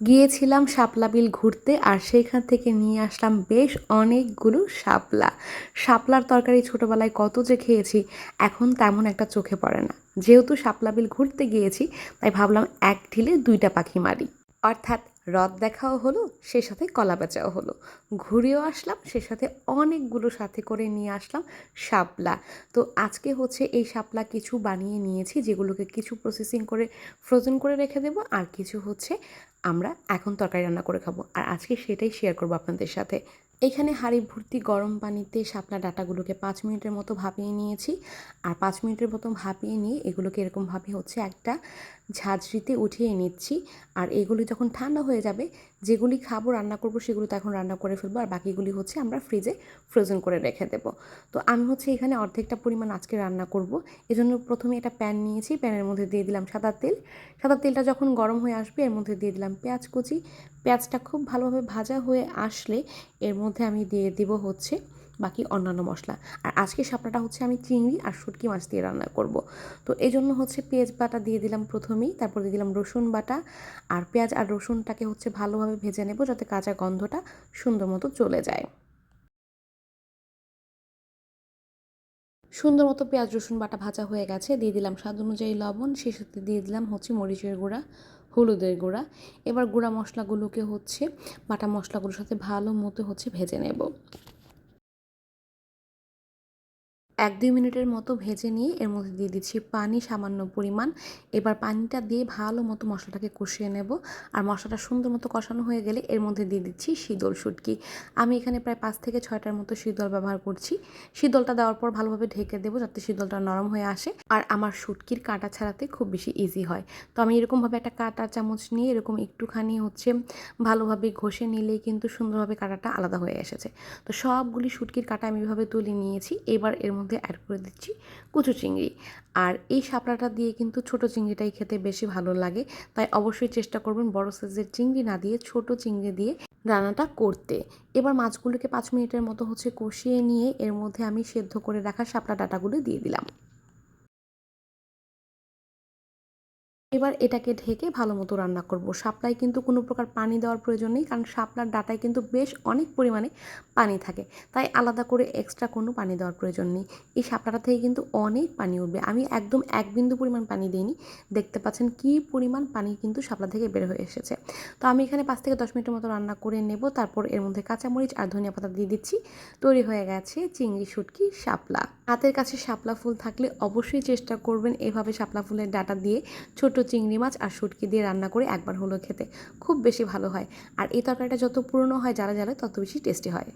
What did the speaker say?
গিয়েছিলাম শাপলা বিল ঘুরতে আর সেইখান থেকে নিয়ে আসলাম বেশ অনেকগুলো শাপলা। শাপলার তরকারি ছোটোবেলায় কত যে খেয়েছি, এখন তেমন একটা চোখে পড়ে না। যেহেতু শাপলা বিল ঘুরতে গিয়েছি, তাই ভাবলাম এক ঢিলে দুইটা পাখি মারি। অর্থাৎ হ্রদ দেখাও হলো, সে সাথে কলা বেচাও হলো। ঘুরেও আসলাম, সে সাথে অনেকগুলো সাথে করে নিয়ে আসলাম শাপলা। তো আজকে হচ্ছে এই শাপলা কিছু বানিয়ে নিয়েছি, যেগুলোকে কিছু প্রসেসিং করে ফ্রোজেন করে রেখে দেবো, আর কিছু হচ্ছে আমরা এখন তরকারি রান্না করে খাব। আর আজকে সেটাই শেয়ার করব আপনাদের সাথে। এখানে হাঁড়ি ভর্তি গরম পানিতে শাপলা ডাটাগুলোকে পাঁচ মিনিটের মতো ভাপিয়ে নিয়েছি। আর পাঁচ মিনিটের মতো ভাপিয়ে নিয়ে এগুলোকে এরকমভাবে হচ্ছে একটা ঝাঁঝরিতে উঠিয়ে নিচ্ছি। আর এগুলো যখন ঠান্ডা হয়ে যাবে যেগুলি খাব, রান্না করব, সেগুলো তো এখন রান্না করে ফেলব। আর বাকিগুলি হচ্ছে আমরা ফ্রিজে ফ্রোজেন করে রেখে দেবো। তো আমি হচ্ছে এখানে অর্ধেকটা পরিমাণ আজকে রান্না করব। এজন্য প্রথমে একটা প্যান নিয়েছি প্যানের মধ্যে দিয়ে দিলাম সাদা তেল। সাদা তেলটা যখন গরম হয়ে আসবে, এর মধ্যে দিয়ে দিলাম পেঁয়াজ কুচি। পেঁয়াজটা খুব ভালোভাবে ভাজা হয়ে আসলে এর মধ্যে আমি দিয়ে দিব হচ্ছে বাকি অন্যান্য মশলা। আর আজকে শাপলাটা হচ্ছে আমি চিংড়ি আর শুটকি মাছ দিয়ে রান্না করব। তো এই জন্য হচ্ছে পেঁয়াজ বাটা দিয়ে দিলাম প্রথমেই, তারপর দিয়ে দিলাম রসুন বাটা আর পেঁয়াজ আর রসুনটাকে হচ্ছে ভালোভাবে ভেজে নেব যাতে কাঁচা গন্ধটা সুন্দর মতো চলে যায়। সুন্দর মতো পেঁয়াজ, রসুন বাটা ভাজা হয়ে গেছে। দিয়ে দিলাম স্বাদ অনুযায়ী লবণ, সেই সাথে দিয়ে দিলাম হচ্ছে মরিচের গুঁড়া, হলুদের গুঁড়া। এবার গুঁড়া মশলাগুলোকে হচ্ছে বাটা মশলাগুলোর সাথে ভালো মতো হচ্ছে ভেজে নেব। এক দুই মিনিটের মতো ভেজে নিয়ে এর মধ্যে দিয়ে দিচ্ছি পানি সামান্য পরিমাণ। এবার পানিটা দিয়ে ভালো মতো মশলাটাকে কষিয়ে নেব। আর মশলাটা সুন্দর মতো কষানো হয়ে গেলে এর মধ্যে দিয়ে দিচ্ছি শীতল শুটকি। আমি এখানে প্রায় পাঁচ থেকে ছয়টার মতো শীতল ব্যবহার করছি। শীতলটা দেওয়ার পর ভালোভাবে ঢেকে দেবো যাতে শীতলটা নরম হয়ে আসে। আর আমার শুটকির কাঁটা ছাড়াতে খুব বেশি ইজি হয়। তো আমি এরকমভাবে একটা কাঁটা চামচ নিয়ে এরকম একটুখানি হচ্ছে ভালোভাবে ঘষে নিলেই কিন্তু সুন্দরভাবে কাঁটাটা আলাদা হয়ে এসেছে। তো সবগুলি শুটকির কাঁটা আমি এভাবে তুলে নিয়েছি। এবার এর মধ্যে অ্যাড করে দিচ্ছি কুচু চিংড়ি। আর এই শাপলাটা দিয়ে কিন্তু ছোট চিংড়িটাই খেতে বেশি ভালো লাগে। তাই অবশ্যই চেষ্টা করবেন বড় সাইজের চিংড়ি না দিয়ে ছোট চিংড়ি দিয়ে রান্নাটা করতে। এবার মাছগুলোকে পাঁচ মিনিটের মতো হচ্ছে কষিয়ে নিয়ে এর মধ্যে আমি সেদ্ধ করে রাখা শাপলা ডাটাগুলো দিয়ে দিলাম। এবার এটাকে ঢেকে ভালো মতো রান্না করব। শাপলায় কিন্তু কোনো প্রকার পানি দেওয়ার প্রয়োজন নেই, কারণ শাপলার ডাটায় কিন্তু বেশ অনেক পরিমাণে পানি থাকে। তাই আলাদা করে এক্সট্রা কোনো পানি দেওয়ার প্রয়োজন নেই। এই শাপলাটা থেকে কিন্তু অনেক পানি উঠবে। আমি একদম এক বিন্দু পরিমাণ পানি দিইনি। দেখতে পাচ্ছেন কি পরিমাণ পানি কিন্তু শাপলা থেকে বের হয়ে এসেছে। তো আমি এখানে পাঁচ থেকে দশ মিনিটের মতো রান্না করে নেব। তারপর এর মধ্যে কাঁচামরিচ আর ধনিয়া পাতা দিয়ে দিচ্ছি। তৈরি হয়ে গেছে চিংড়ি শুটকি শাপলা। হাতের কাছে শাপলা ফুল থাকলে অবশ্যই চেষ্টা করবেন এভাবে শাপলা ফুলের ডাটা দিয়ে ছোট চিংড়ি মাছ আর শুটকি দিয়ে রান্না করে একবার হলো খেতে খুব বেশি ভালো হয়। আর এই তরকারিটা যত পুরনো হয়, যারা যারা তত বেশি টেস্টি হয়।